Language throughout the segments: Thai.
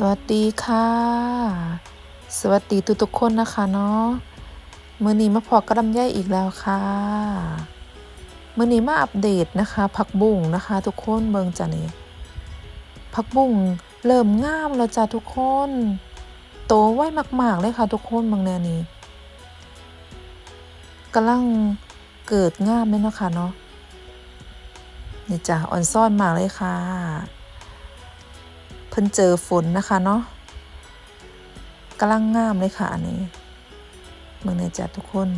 สวัสดีค่ะ สวัสดีทุกทุกๆคนนะคะเนาะมือนี้มาพอกระลำไยอีกแล้วค่ะมือนี้มาอัปเดตนะคะ ผักบุ้งนะคะ ทุกคนเบิงจ้ะนี่ผักบุ้งเริ่มงามแล้วจ้ะทุกคน โตไวมาก ๆ เลยค่ะ ทุกคนเบางแนวนี้กำลังเกิดงามเลยเนาะค่ะเนาะนี่จ้ะอ่อนซ่อนมากเลยค่ะ เพิ่นเจอฝนนะคะเนาะกำลังงามเลยค่ะอันนี้เมืองในจัดทุกคน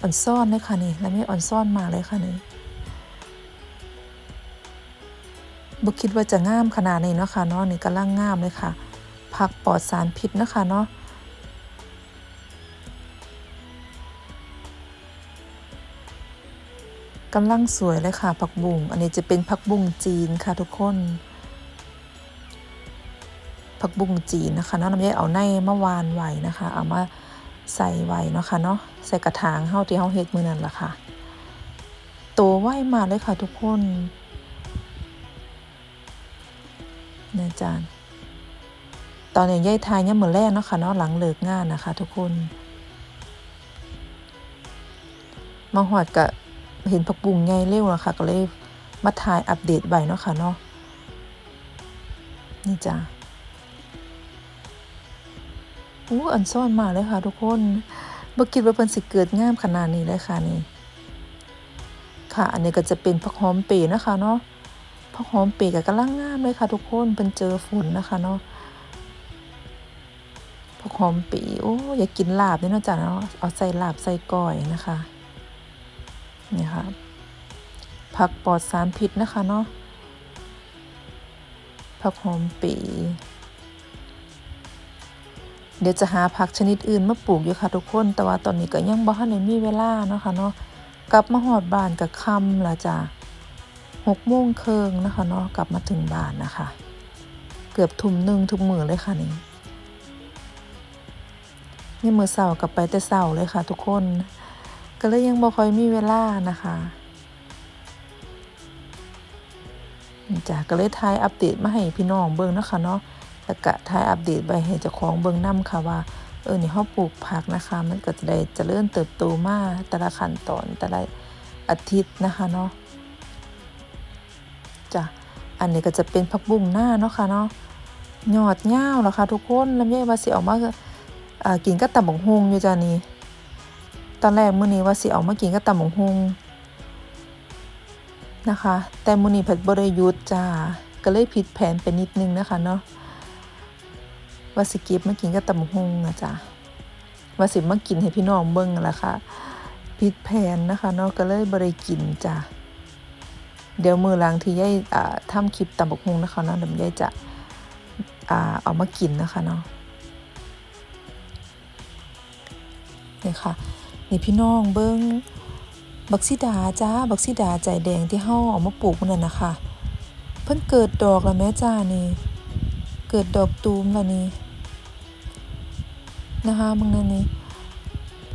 อ่อนซ่อนเลยค่ะนี่แล้วไม่อ่อนซ่อนมาเลยค่ะนี่บุคิดว่าจะงามขนาดนี้เนาะค่ะเนาะนี่กำลังงามเลยค่ะ ผักปลอดสารพิษนะคะเนาะกำลังสวยเลยค่ะผักบุ้งอันนี้จะเป็นผักบุ้งจีนค่ะทุกคน ผักบุ้งจีนนะคะเนาะน้ำยายเอาในมาวานไว้นะคะ เอามาใส่ไว้เนาะค่ะเนาะใส่กระถางเฮาที่เฮาเฮ็ดมื้อนั้นล่ะค่ะโตไวมาเลยค่ะทุกคนนี่ยจานตอนนี้ยายทายเนี่ยเหมื้อแรกเนาะค่ะเนาะหลังเลิกงานนะคะ ทุกคนมาหอดก็เห็นผักบุ้งใหญ่เร็วแล้วค่ะก็เลยมาถ่ายอัปเดตไว้เนาะค่ะเนาะนี่จ้า อู้อันซ่อนมาเลยค่ะทุกคนบ่คิดว่าเพิ่นสิเกิดงามขนาดนี้เลยค่ะนี่ ค่ะ อันนี้ก็จะเป็นผักหอมเปรย์นะคะเนาะผักหอมเปรย์ก็กำลังงามเลยค่ะ ทุกคนเพิ่นเจอฝนนะคะเนาะผักหอมเปรย์โอ้อยากกินลาบนี่ยนาะจ้ะเนาะเอาใส่ลาบใส่ก้อยนะคะนี่ค่ะผักปลอดสารพิษนะคะเนาะผักหอมเปรย์ เดี๋ยวจะหาผักชนิดอื่นมาปลูกอยู่ค่ะทุกคน แต่ว่าตอนนี้ก็ยังบ่ทันได้มีเวลาเนาะค่ะเนาะกลับมาฮอดบ้านก็ค่ำล้วจ้ะหกโมงเครึ่งนะคะเนาะกลับมาถึงบ้านนะคะ เกือบทุ่มหนึ่งทุกมือเลยค่ะนี่นี่มือเช้ากลับไปแต่เช้าเลยค่ะ ทุกคน ก็เลยยังบ่ค่อยมีเวลานะคะจ้ะก็เลยถ่ายอัปเดตมาให้พี่น้องเบิ่งนะคะเนาะ แล้วก็ถ่ายอัปเดตไปให้เจ้าของเบิ่งนํค่ะว่าเออนี่เฮาปลูกผักนะคะ มันก็จะได้เจริญเติบโตมาแต่ละขั้นตอนแต่ละอาทิตย์นะคะเนาะจ้ะอันนี้ก็จะเป็นผักบุ้งหน้าเนาะค่ะเนาะยอดยาวแล้วค่ะทุกคนลำไยว่าสิเอามาอ่ากินกับตำบักฮุงอยู่จ้ะนี่ตอนแรกมื้อนี้ว่าสิเอามากินกับตำบักฮุงนะคะ แต่มื้อนี้เพิ่นบ่ได้หยุดจ้าก็เลยผิดแผนไปนิดนึงนะคะเนาะ ว่าสิเก็บมากินกับตำบกหุ่งนะจ๊ะว่าสิมากินให้พี่น้องเบิ่งละค่ะผิดแผนนะคะเนาะก็เลยบ่ได้กินจ้ะเดี๋ยวมือหลังที่ยายอ่าทำคลิปตำบักหงนะคะเนาะเดี๋ยวยายจะเอามากินนะคะเนาะนี่ค่ะนี่พี่น้องเบิ่งบักซิดาจ้าบักซิดาใจแดงที่เฮาเอามาปลูกนั่นนะคะเพิ่นเกิดดอกแล้วแม่จ้านี่ เกิดดอกตูมแล้วนี่นะคะมึงนั่นนี่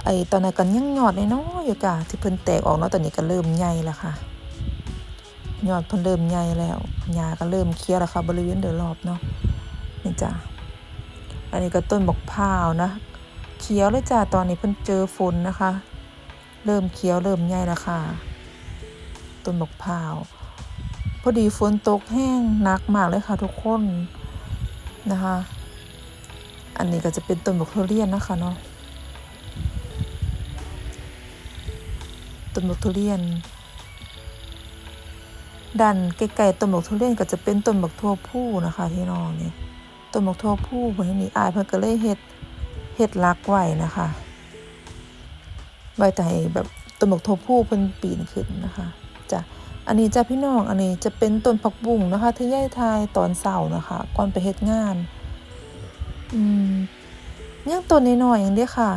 ไอตอนนั้นกันยังยอดน้อยๆอยู่กะที่เพิ่นแตกออกเนาะตอนนี้ก็เริ่มใหญ่แล้วค่ะยอดเพิ่นเริ่มใหญ่แล้วหญ้าก็เริ่มเคี้ยวแล้วค่ะ บริเวณโดยรอบเนาะนี่จ้ะอันนี้ก็ต้นบอกพร้าวนะเขียวเลยจ้ะตอนนี้เพิ่นเจอฝนนะคะ เริ่มเขียวเริ่มใหญ่แล้วค่ะต้นบอกพร้าวพอดีฝนตกแห้งหนักมากเลยค่ะทุกคน นะคะ อันนี้ก็จะเป็นต้นบักทุเรียนนะคะเนาะต้นบักทุเรียนดันใกลๆต้นบักทุเรียนก็จะเป็นต้นบักทั่วผู้นะคะพี่น้องนี่ต้นบักทั่วผู้เพิ่นนี่อายเพิ่นก็เลยเฮ็ดเฮ็ดรักไว้นะคะไว้แต่ให้แบบต้นบักทั่วผู้เพิ่นปีนขึ้นนะคะจ้ะ อันนี้จ้ะพี่น้อง อันนี้จะเป็นต้นผักบุ้งนะคะ ที่ย่ายทายตอนเสาร์นะคะ ก่อนไปเฮ็ดงาน อืมยังต้นน้อยๆอย่างเดียวค่ะ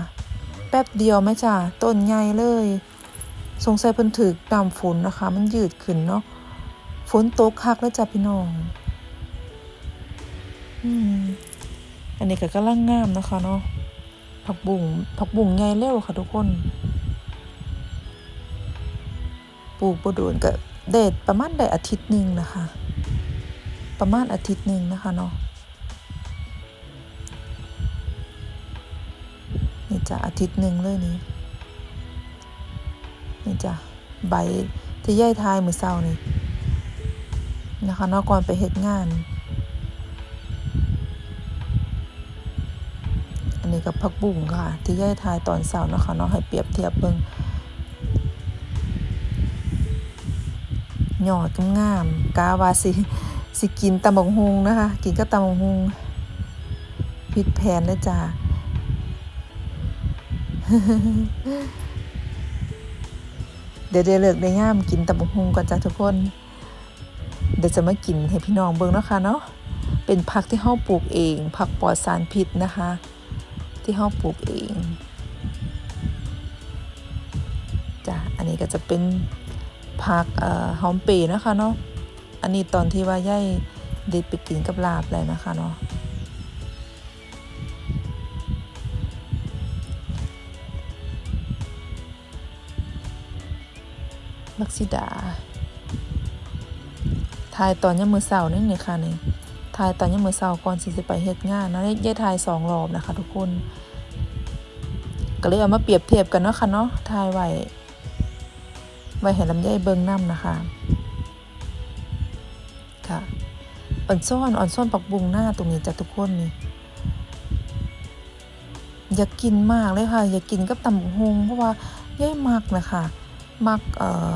แป๊บเดียวไหมจ้ะต้นใหญ่เลย สงสัยเพิ่นถึกน้ำฝนนะคะ มันยืดขึ้นเนาะ ฝนตกคักแล้วจ้ะพี่น้อง อืม อันนี้ก็กำลังงามนะคะเนาะ ผักบุ้งผักบุ้งใหญ่เร็วค่ะทุกคน ปลูกบ่โดนก็ ได้ประมาณได้อาทิตย์หนึ่งนะคะ ประมาณอาทิตย์หนึ่งนะคะเนาะนี่จ้ะอาทิตย์หนึ่งเลยนี่นี่จ้ะใบที่ย่ายทายมือเศร้านี่นะคะนาะก่อนไปเฮ็ดงาน อันนี้กับผักบุ้งค่ะ ที่ย่ายทายตอนเสาร์นะคะเนาะให้เปรียบเทียบเบิ่ง หยอดงามกาวาสิสิกินตำบักฮุงนะคะ กินก็ตำบักฮุงผิดแผนเลยจ้าเดี๋ยวเดี๋ยวเลิกได้ย่ามกินตำบักฮุงก่อนจ้าทุกคน เดี๋ยวจะมากินให้พี่น้องเบิ่งเนาะคะเนาะเป็นผักที่เฮาปลูกเอง ผักปลอดสารพิษนะคะ ที่เฮาปลูกเองจ้ะอันนี้ก็จะเป็น ผักหอมปรย์นะคะเนาะอันนี้ตอนที่ว่าย่ายเด็ดไปกินกับลาบเลยนะคะเนาะมักซิดาถ่ายตอนยามมือเช้านี่นี่ค่ะนี่ถ่ายตอนยามมือเช้าก่อนสิสิไปเฮ็ดงานเนาะย่ายถ่ายสองรอบนะคะ ทุกคนก็เลยเอามาเปรียบเทียบกันเนาะค่ะเนาะทายไว้ ไว้ให้ลำไยเบิงน้ำนะคะค่ะอ่อนซ่อนอ่อนซ่อนปักบุงหน้าตรงนี้จ้ะทุกคนนี่อยากกินมากเลยค่ะ อยากกินกับตำบักฮงเพราะว่าย่ายมักนะคะมักเอ่อ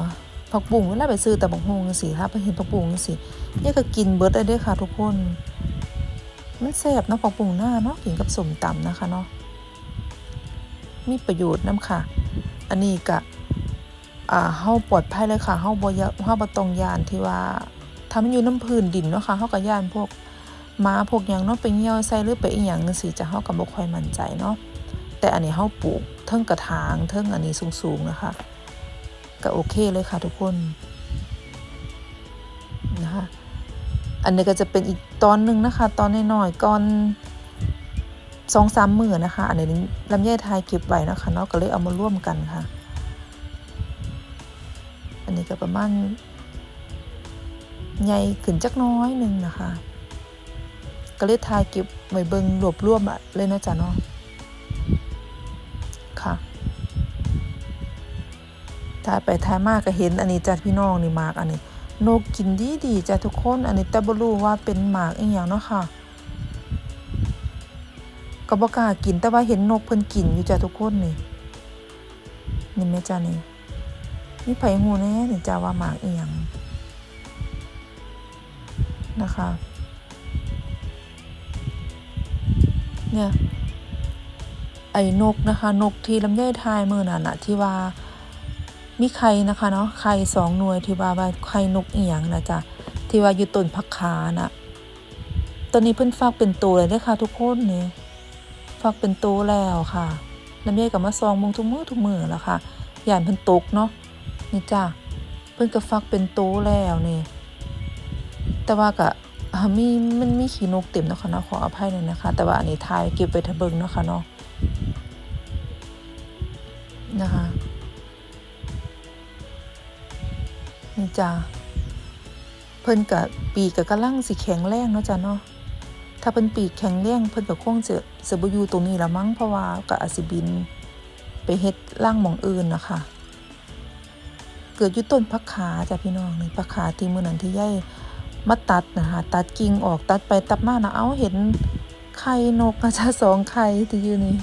ผักบุ้งเวลาไปซื้อตำบักฮงจังซี่ถ้าไปเห็นผักบุ้งจังซี่ย่ายก็กินเบิร์ดได้ด้อค่ะ ทุกคนมันแซ่บเนาะผักบุ้งหน้าเนาะกินกับสมตำนะคะเนาะมีประโยชน์นํค่ะ อันนี้ก็ อ่าเฮาปลอดภัยเลยค่ะเฮาบ่ยเฮาบ่ต้องย่านที่ว่าถ้ามันอยู่น้ำพื้นดินเนาะค่ะเฮาก็ย่านพวกหมาพวกหยังเนาะไปเหี่ยวใส่หรือไปอีหยังจังซี่จะเฮาก็บ่ค่อยมั่นใจเนาะแต่อันนี้เฮาปลูกเทิงกระถางเทิงอันนี้สูงๆนะคะก็โอเคเลยค่ะทุกคนนะคะอันนี้ก็จะเป็นอีกตอนหนึงนะคะ ตอนน้อยๆก่อนสองสามมือนะคะ อันนี้ลำไยไทยเก็บไว้นะคะเนาะก็เลยเอามาร่วมกันค่ะ นนี้ก็ประมาณใหญ่ขึ้นจักน้อยหนึ่งนะคะ ก็เลยทายเก็บไว้เบิงรวบรวมอะเลยเนาะจ้ะเนาะค่ะทายไปทายมากก็เห็นอันนี้จ้ะพี่น้องนี่หมากอันนี้นกกินดีดีจ้ะทุกคน อันนี้แต่บรู้ว่าเป็นหมากอีหยังเนาะค่ะก็บ่กล้ากินแต่ว่าเห็นนกเพิ่นกินอยู่จ้ะทุกคนนี่นี่แม่จ้านี่ มีไผฮู้แน่นี่จ้าว่าหมากอียงนะคะ เนี่ย ไอ้นกนะคะ นกที่ลำไยทายมื้อนั้นน่ะที่ว่ามีไข่นะคะเนาะไข่สองหน่วยที่ว่าว่าไข่นกเอียงนะจ๊ะที่ว่าอยู่ต้นผักขาน่ะตอนนี้เพิ่นฟักเป็นตัวเลยเด้ค่ะ ทุกคนนี่ฟักเป็นโตแล้วค่ะลำไยกับมาซองมงทุกมือทุกมือแล้วค่ะย่านเพิ่นตกเนาะ นี่จ้าเพิ่นก็ฟักเป็นโตแล้วนี่แต่ว่าก็มีมันมีขี้นกเต็มเนาะคะเนาะขออภัยหน่อยนะคะ แต่ว่าอันนี้ถ่ายเก็บไว้ทะเบิงเนาะค่ะเนาะนะคะนี่จ้าเพิ่นกับปีกกำลังสิแข็งแรงเนาะจ้ะเนาะถ้าเพิ่นปีกแข็งแรงเพิ่นก็คงจะสบอยู่ตรงนี้ละมั้งเพราะว่าก็อาสิบิน ไปเฮ็ดร่างหมองอื่นนะคะ เกิดอยู่ต้นผักขาจ้ะพี่น้องนี่ผักขาที่มือนั้นที่ยายมาตัดนะคะตัดกิ่งออกตัดไปตัดมานะเอาเห็นไข่นกนะจ๊ะสองไข่ที่อยู่นี่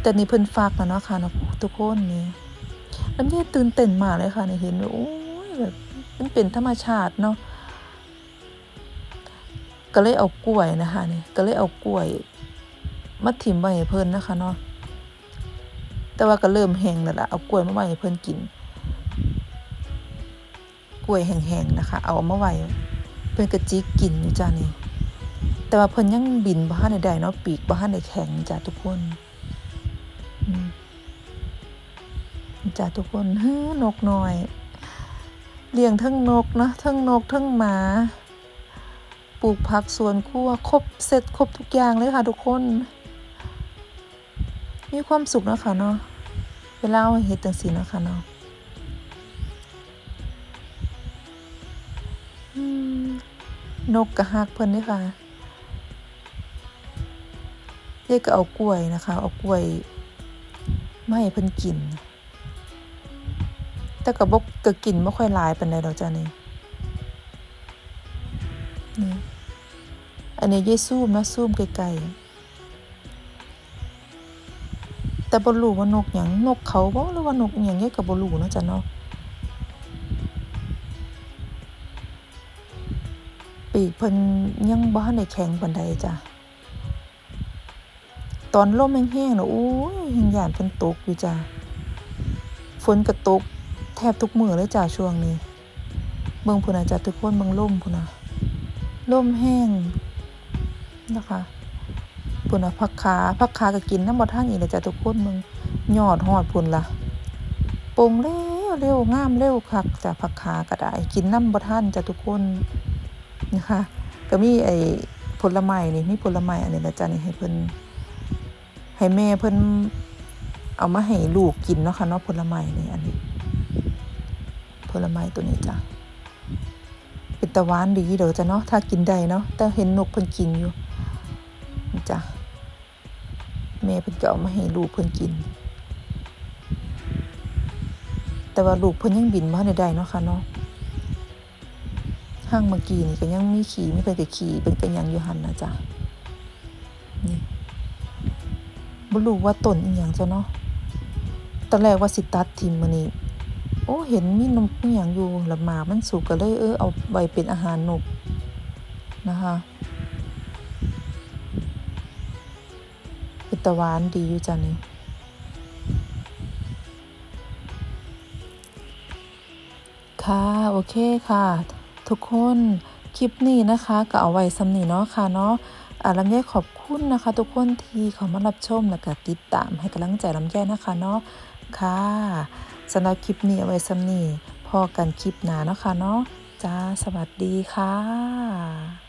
แต่นี่เพิ่นฝากแล้วเนาะค่ะเนาะทุกคนนี่ลำไยตื่นเต้นมากเลยค่ะนี่เห็นว่าโอ้ยแบบมันเป็นธรรมชาติเนาะก็เลยเอากล้วยนะคะนี่ก็เลยเอากล้วยมาถิ่มไว้ให้เพิ่นนะคะเนาะแต่ว่าก็เริ่มแห้งแล้วล่ะเอากล้วยมาไว้ให้เพิ่นกิน กล้วยแห้งๆนะคะ เอามาไว้เพิ่นก็จิกกินอยู่จ้านี่แต่ว่าเพิ่นยังบินบ่ทันได้ได้เนาะปีกบ่ทันได้แข็งจ้ะทุกคนจ้ะทุกคนเฮ้นกน้อยเลี้ยงทั้งนกเนาะทั้งนกทั้งหมา ปลูกผักสวนครัวครบเสร็จครบทุกอย่างเลยค่ะทุกคน มีความสุขเนาะคะเนาะเวลาเอาเฮ็ดจังซี่เนาะค่ะเนาะ นกกระฮักเพิ่นด้วยค่ะเรียกก็เอากล้วยนะคะ เอากล้วยไมาให้เพิ่นกิน แต่ก็บ่ก็กินบ่ค่อยลายปานใดดอกจ้ะนี่นี่ อันนี้ยายซูมนะซูมไกลๆแต่บ่รู้ว่านกหยังนกเขาบ่หรือว่านกอิหยังยายก็บ่รู้เนะจ้ะเนาะ ปีกเพิ่นยังบ่ทันได้แข็งปานใดจ้ะ ตอนลมแห้งๆน่ะโอ้ยแห่งย้านเพิ่นตกอยู่จ้ะ ฝนก็ตก แทบทุกมื้อเลยจ้ะช่วงนี้เบิ่งพุ่นน่ะจ้ะทุกคนเบิ่งลมพุ่นน่ะลมแห้งนะคะพุ่นน่ะผักขาผักขาก็กินน้ำบ่ทันอีกเลยจ้ะทุกคนเบิ่งยอดฮอดพุ่นล่ะปงเร็วเร็วงามเร็วคักจ้ะผักขาก็ได้กินน้ำบ่ทันจ้ะทุกคน นะคะก็มีไอ้ผลไม้นี่มีผลไม้อันนี้ละจ้ะนี่ให้เพิ่นให้แม่เพิ่นเอามาให้ลูกกินเนาะค่ะเนาะผลไม้นี่อันนี้ผลไม้ตัวนี้จ้ะเป็นตะหวานดีเด้อจ้ะเนาะถ้ากินได้เนาะแต่เห็นนกเพิ่นกินอยู่จ้ะแม่เพิ่นก็เอามาให้ลูกเพิ่นกิน แต่ว่าลูกเพิ่นยังบินบ่ทันได้ได้เนาะค่ะเนาะ ห้างเมื่อกี้นี่ก็ยังมีขี่ไม่เป็นแต่ขี่เป็นกันยังอยู่หันนะจ๊ะนี่บ่รู้ว่าต้นอีหยังจ้ะเนาะตอนแรกว่าสิตัดทิมมื้อนี้โอ้เห็นมีนมอีหยังอยู่แล้วหมามันสุกก็เลยเออเอาไว้เป็นอาหารนกนะคะเป็นตะวานดีอยู่จ้ะนี่ค่ะ โอเคค่ะ ทุกคนคลิปนี้นะคะก็เอาไว้สำนีเนาะค่ะเนาะอ่าลำไยขอบคุณนะคะ ทุกคนที่เขามารับชมและก็ติดตามให้กำลังใจลำไยนะคะเนาะค่ะสำหรับคลิปนี้เอาไว้สำนีพอกันคลิปหน้าเนาะค่ะเนาะจ้าสวัสดีค่ะ